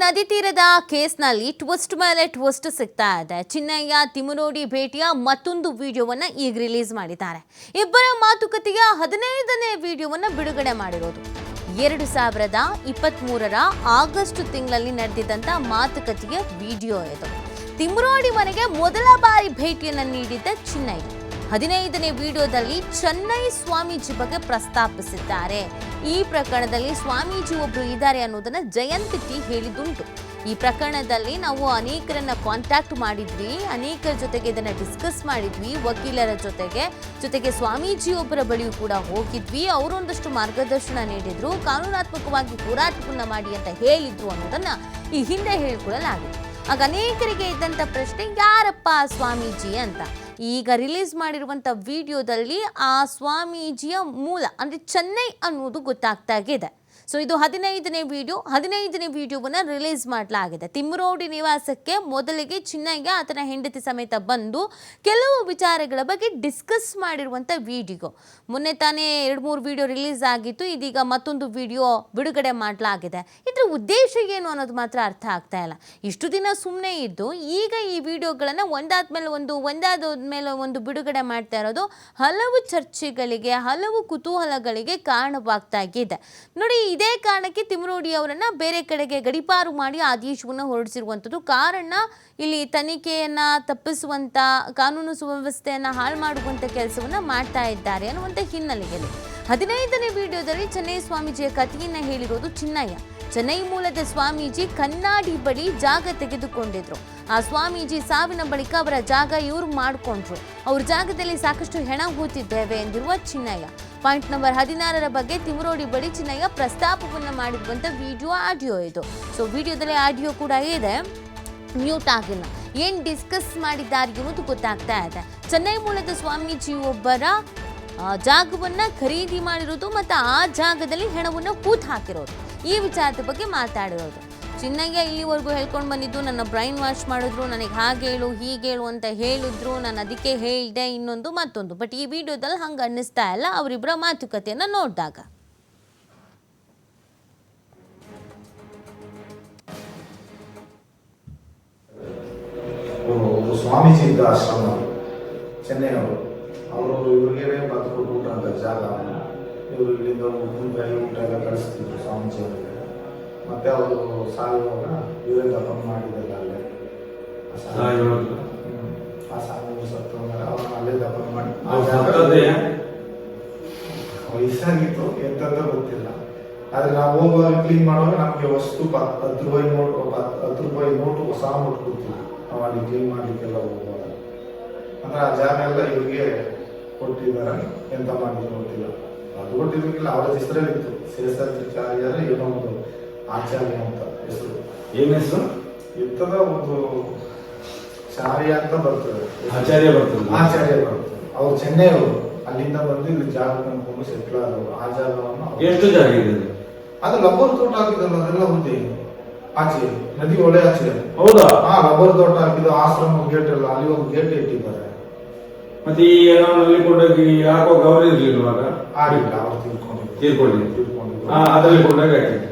ನದಿ ತೀರದ ಕೇಸ್ನಲ್ಲಿ ಟ್ವಿಸ್ಟ್ ಮೇಲೆ ಟ್ವಿಸ್ಟ್ ಸಿಗ್ತಾ ಇದೆ. ಚಿನ್ನಯ್ಯ ತಿಮುನೋಡಿ ಭೇಟಿಯ ಮತ್ತೊಂದು ವಿಡಿಯೋವನ್ನು ಈಗ ರಿಲೀಸ್ ಮಾಡಿದ್ದಾರೆ. ಇಬ್ಬರ ಮಾತುಕತೆಯ ಹದಿನೈದನೇ ವಿಡಿಯೋವನ್ನು ಬಿಡುಗಡೆ ಮಾಡಿರೋದು. ಎರಡು ಸಾವಿರದ ಇಪ್ಪತ್ತ್ ಮೂರರ ಆಗಸ್ಟ್ ತಿಂಗಳಲ್ಲಿ ನಡೆದಿದ್ದಂಥ ಮಾತುಕತೆಯ ವಿಡಿಯೋ ಇದು. ತಿಮುರೋಡಿ ಮನೆಗೆ ಮೊದಲ ಬಾರಿ ಭೇಟಿಯನ್ನು ನೀಡಿದ್ದ ಚಿನ್ನಯ್ಯ. ಹದಿನೈದನೇ ವಿಡಿಯೋದಲ್ಲಿ ಚೆನ್ನೈ ಸ್ವಾಮೀಜಿ ಬಗ್ಗೆ ಪ್ರಸ್ತಾಪಿಸಿದ್ದಾರೆ. ಈ ಪ್ರಕರಣದಲ್ಲಿ ಸ್ವಾಮೀಜಿ ಒಬ್ರು ಇದ್ದಾರೆ ಅನ್ನೋದನ್ನ ಜಯಂತ್ ಟಿ ಹೇಳಿದ್ದುಂಟು. ಈ ಪ್ರಕರಣದಲ್ಲಿ ನಾವು ಅನೇಕರನ್ನ ಕಾಂಟ್ಯಾಕ್ಟ್ ಮಾಡಿದ್ವಿ, ಅನೇಕರ ಜೊತೆಗೆ ಇದನ್ನ ಡಿಸ್ಕಸ್ ಮಾಡಿದ್ವಿ, ವಕೀಲರ ಜೊತೆಗೆ. ಜೊತೆಗೆ ಸ್ವಾಮೀಜಿ ಒಬ್ಬರ ಬಳಿಯೂ ಕೂಡ ಹೋಗಿದ್ವಿ, ಅವರೊಂದಷ್ಟು ಮಾರ್ಗದರ್ಶನ ನೀಡಿದ್ರು, ಕಾನೂನಾತ್ಮಕವಾಗಿ ಹೋರಾಟವನ್ನ ಮಾಡಿ ಅಂತ ಹೇಳಿದ್ರು ಅನ್ನೋದನ್ನ ಈ ಹಿಂದೆ ಹೇಳಿಕೊಳ್ಳಲಾಗಿದೆ. ಆಗ ಅನೇಕರಿಗೆ ಇದ್ದಂಥ ಪ್ರಶ್ನೆ, ಯಾರಪ್ಪ ಸ್ವಾಮೀಜಿ ಅಂತ. ಈಗ ರಿಲೀಸ್ ಮಾಡಿರುವಂಥ ವಿಡಿಯೋದಲ್ಲಿ ಆ ಸ್ವಾಮೀಜಿಯ ಮೂಲ ಅಂದರೆ ಚೆನ್ನೈ ಅನ್ನೋದು ಗೊತ್ತಾಗ್ತಾ ಇದೆ. ಸೊ ಇದು ಹದಿನೈದನೇ ವಿಡಿಯೋ ಹದಿನೈದನೇ ವಿಡಿಯೋವನ್ನು ರಿಲೀಸ್ ಮಾಡಲಾಗಿದೆ. ತಿಮ್ಮರೋಡಿ ನಿವಾಸಕ್ಕೆ ಮೊದಲಿಗೆ ಚಿನ್ನಯ್ಯ ಆತನ ಹೆಂಡತಿ ಸಮೇತ ಬಂದು ಕೆಲವು ವಿಚಾರಗಳ ಬಗ್ಗೆ ಡಿಸ್ಕಸ್ ಮಾಡಿರುವಂಥ ವಿಡಿಯೋ ಮೊನ್ನೆ ತಾನೇ ಎರಡು ಮೂರು ವಿಡಿಯೋ ರಿಲೀಸ್ ಆಗಿತ್ತು. ಇದೀಗ ಮತ್ತೊಂದು ವಿಡಿಯೋ ಬಿಡುಗಡೆ ಮಾಡಲಾಗಿದೆ. ಇದರ ಉದ್ದೇಶ ಏನು ಅನ್ನೋದು ಮಾತ್ರ ಅರ್ಥ ಆಗ್ತಾ ಇಲ್ಲ. ಇಷ್ಟು ದಿನ ಸುಮ್ಮನೆ ಇದ್ದು ಈಗ ಈ ವಿಡಿಯೋಗಳನ್ನು ಒಂದಾದ್ಮೇಲೆ ಒಂದು ಒಂದಾದ ಮೇಲೆ ಒಂದು ಬಿಡುಗಡೆ ಮಾಡ್ತಾ ಇರೋದು ಹಲವು ಚರ್ಚೆಗಳಿಗೆ, ಹಲವು ಕುತೂಹಲಗಳಿಗೆ ಕಾರಣವಾಗ್ತಾ ಇದೆ. ನೋಡಿ ಇದೇ ಕಾರಣಕ್ಕೆ ತಿಮರೋಡಿ ಅವರನ್ನ ಬೇರೆ ಕಡೆಗೆ ಗಡಿಪಾರು ಮಾಡಿ ಆದೇಶವನ್ನು ಹೊರಡಿಸಿರುವಂಥದ್ದು. ಕಾರಣ ಇಲ್ಲಿ ತನಿಖೆಯನ್ನ ತಪ್ಪಿಸುವಂತ, ಕಾನೂನು ಸುವ್ಯವಸ್ಥೆಯನ್ನ ಹಾಳು ಮಾಡುವಂತ ಕೆಲಸವನ್ನ ಮಾಡ್ತಾ ಇದ್ದಾರೆ ಅನ್ನುವಂಥ ಹಿನ್ನೆಲೆಯಲ್ಲಿ. ಹದಿನೈದನೇ ವಿಡಿಯೋದಲ್ಲಿ ಚೆನ್ನೈ ಸ್ವಾಮೀಜಿಯ ಕಥೆಯನ್ನ ಹೇಳಿರೋದು ಚಿನ್ನಯ್ಯ. ಚೆನ್ನೈ ಮೂಲದ ಸ್ವಾಮೀಜಿ ಕನ್ನಾಡಿ ಬಳಿ ಜಾಗ ತೆಗೆದುಕೊಂಡಿದ್ರು. ಆ ಸ್ವಾಮೀಜಿ ಸಾವಿನ ಬಳಿಕ ಅವರ ಜಾಗ ಇವ್ರು ಮಾಡಿಕೊಂಡ್ರು. ಅವ್ರ ಜಾಗದಲ್ಲಿ ಸಾಕಷ್ಟು ಹೆಣ ಹೂತಿದ್ದೇವೆ ಎಂದಿರುವ ಚಿನ್ನಯ್ಯ. ಪಾಯಿಂಟ್ ನಂಬರ್ ಹದಿನಾರರ ಬಗ್ಗೆ ತಿಮರೋಡಿ ಬಳಿ ಚಿನ್ನಯ್ಯ ಪ್ರಸ್ತಾಪವನ್ನು ಮಾಡಿರುವಂಥ ವಿಡಿಯೋ, ಆಡಿಯೋ ಇದು. ಸೊ ವಿಡಿಯೋದಲ್ಲಿ ಆಡಿಯೋ ಕೂಡ ಇದೆ. ಮ್ಯೂಟ್ ಆಗಿಲ್ಲ. ಏನ್ ಡಿಸ್ಕಸ್ ಮಾಡಿದ್ದಾರೆ ಅನ್ನೋದು ಗೊತ್ತಾಗ್ತಾ ಇದೆ. ಚೆನ್ನೈ ಮೂಲದ ಸ್ವಾಮೀಜಿ ಒಬ್ಬರ ಜಾಗವನ್ನ ಖರೀದಿ ಮಾಡಿರೋದು ಮತ್ತು ಆ ಜಾಗದಲ್ಲಿ ಹೆಣವನ್ನು ಕೂತ್ ಹಾಕಿರೋದು. ಈ ವಿಚಾರದ ಬಗ್ಗೆ ಮಾತಾಡಿರೋದು ಚಿನ್ನಯ್ಯ ಇಲ್ಲಿವರೆಗೂ ಹೇಳ್ಕೊಂಡು ಬಂದಿದ್ದು, ನನ್ನ ಬ್ರೈನ್ ವಾಶ್ ಮಾಡಿದ್ರು, ನನಗೆ ಹಾಗೆ ಹೇಳು, ಹೀಗೆ ಹೇಳು ಅಂತ ಹೇಳಿದ್ರು, ನಾನು ಅದಕ್ಕೆ ಹೇಳಿದೆ ಇನ್ನೊಂದು ಮತ್ತೊಂದು. ಬಟ್ ಈ ವಿಡಿಯೋದಲ್ಲಿ ಹಂಗೆ ಅನ್ನಿಸ್ತಾ ಇಲ್ಲ ಅವರಿಬ್ಬರ ಮಾತುಕತೆಯನ್ನು ನೋಡಿದಾಗ. ಸ್ವಾಮೀಜಿ ಇದ್ದ ಆಶ್ರಮ, ಚೆನ್ನೈನವರು. ಅವರು ಇವ್ರಿಗೆ ಕೊಟ್ಟು ಊಟ ಅಂತ ಜಾಗ. ಇವರು ಇಲ್ಲಿಂದ ಊಟ ಎಲ್ಲ ಕಳಿಸ್ತಿದ್ರು ಸ್ವಾಮೀಜಿ ಅವರಿಗೆ. ಮತ್ತೆ ಅವರು ಸಾಯುವಾಗ ಇವರಿಂದ ಬಂದು ಮಾಡಿದ್ದಲ್ಲ ಅಲ್ಲೇ. ಆ ಸಾವು- ಸಾಯುವಾಗ? ಹ್ಮ್. ಆ ಸಾವು ಸತ್ತು ಹೋದಾಗ ಅವ್ರನ್ನ ಅಲ್ಲೇ ದಪನ್ ಮಾಡಿ? ವಯಸ್ಸಾಗಿತ್ತು ಎಂತಂತ ಗೊತ್ತಿಲ್ಲ. ಆದ್ರೆ ನಾವು ಹೋಗುವಾಗ ಕ್ಲೀನ್ ಮಾಡುವಾಗ ನಮಗೆ ವಸ್ತು ಹತ್ತು ರೂಪಾಯಿ ನೋಟ್ ಹತ್ತು ರೂಪಾಯಿ ನೋಟು ಹೊಸ ನೋಟ್ ಕೊಡ್ತೀವಿ ನಾವು ಅಲ್ಲಿ ಕ್ಲೀನ್ ಮಾಡ್ಲಿಕ್ಕೆಲ್ಲ ಹೋಗುವಾಗ. ಅಂದ್ರೆ ಆ ಜಾಗ ಎಲ್ಲ ಇವ್ರಿಗೆ ಕೊಟ್ಟಿದ್ದಾರೆ. ಎಂತ ಮಾಡಿದ್ರು ಗೊತ್ತಿಲ್ಲ. ಅದು ಕೊಟ್ಟಿರ್ಬೇಕಿಲ್ಲ ಅವರ ಶೇಷಾದ್ರಿ ಶೇಷಾಚಾರ್ಯರ ಏನೋ ಒಂದು ಆಚಾರ್ಯ ಅಂತ ಹೆಸರು. ಏನ್ ಹೆಸರು? ಇಂಥದ ಒಂದು ಚಾರ್ಯ ಅಂತ ಬರ್ತದೆ. ಆಚಾರ್ಯ ಬರ್ತದೆ. ಆಚಾರ್ಯ ಬರ್ತದೆ. ಅವ್ರು ಚೆನ್ನೈ ಅವರು ಅಲ್ಲಿಂದ ಬಂದು ಇಲ್ಲಿ ಜಾಗ ಕಂಡ್ಕೊಂಡು ಸೆಟ್ಲ್ ಆದವರು. ಆ ಜಾಗವನ್ನು ಎಷ್ಟು ಜಾಗ ಇದೆ ಅದು? ಲಬ್ಬರ್ ರಬ್ಬರ್ ತೋಟ ಹಾಕಿದಲ್ಲ ಅದೆಲ್ಲ ಒಂದೇ. ಆಚೆ ನದಿ ಒಳ್ಳೆ ಆಚೆ. ಹೌದಾ? ಹಾ ರಬ್ಬರ್ ತೋಟ ಹಾಕಿದ್ರು ಆಶ್ರಮ ಗೇಟ್ ಎಲ್ಲ ಅಲ್ಲಿ ಒಂದು ಗೇಟ್ ಇಟ್ಟಿದ್ದಾರೆ. ಮತ್ತೆ ಈ ಏನೋ ನಲ್ಲಿ ಕೊಂಡೋಗಿ ಹಾಕೋ ಗೌರಿ ಇರ್ಲಿಲ್ವಾಗ ಆಡಿಲ್ಲ ಅವ್ರು ತಿಳ್ಕೊಂಡಿದ್ರು. ತೀರ್ಕೊಂಡಿದ್ರು ತಿಳ್ಕೊಂಡಿದ್ರು. ಆ, ಅದ್ರಲ್ಲಿ ಕೊಂಡೋಗಿ ಹಾಕಿದ್ರು.